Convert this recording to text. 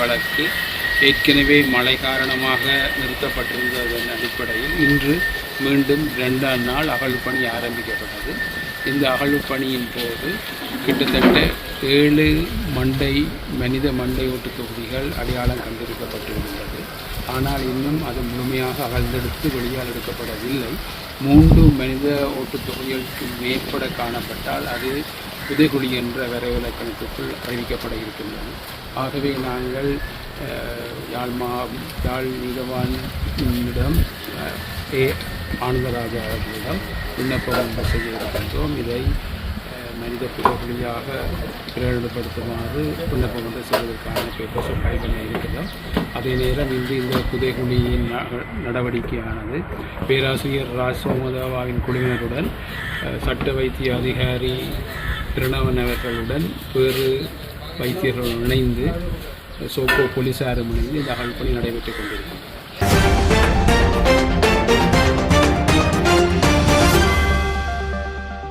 வழக்கு ஏற்கனவே மழை காரணமாக நிறுத்தப்பட்டிருந்ததன் அடிப்படையில் இன்று மீண்டும் ரெண்டாம் நாள் அகழ்வு பணி ஆரம்பிக்கப்பட்டது. இந்த அகழ்வு பணியின் போது கிட்டத்தட்ட ஏழு மண்டை மனித மண்டை ஓட்டு தொகுதிகள் அடையாளம் கண்டிருக்கப்பட்டிருந்தது. ஆனால் இன்னும் அது முழுமையாக அகழ்ந்தெடுத்து வெளியால் எடுக்கப்படவில்லை. மூன்று மனித ஓட்டு தொகுதிகளுக்கு மேற்பட காணப்பட்டால் அது புதைகுழி என்ற வரைவிலக்கணத்துக்குள் அறிவிக்கப்பட இருக்கின்றது. ஆகவே நாங்கள் யாழ் மா யாழ் நீதவானிடம் ஏ ஆனந்தராஜா அவர்களிடம் விண்ணப்பம் ஒன்று செய்ய இருக்கின்றோம். இதை மனித புதைகுழியாக பிரகடனப்படுத்துமாறு விண்ணப்பம் ஒன்று செய்வதற்கான பேப்பர்ஸ் ஃபைல் இருக்கிறோம் அதே நேரம் இன்று இந்த புதைகுழியின் ந- நடவடிக்கையானது பேராசிரியர் ராஜ் சோமதாவாவின் குழுவினருடன் சட்ட வைத்திய அதிகாரி பிரணவன் அவர்களுடன் வேறு வைத்தியர்கள் இணைந்து சோப்போ போலீசார் முடிந்து இந்த அகழ்ப்பணி நடைபெற்றுக் கொண்டிருக்கும்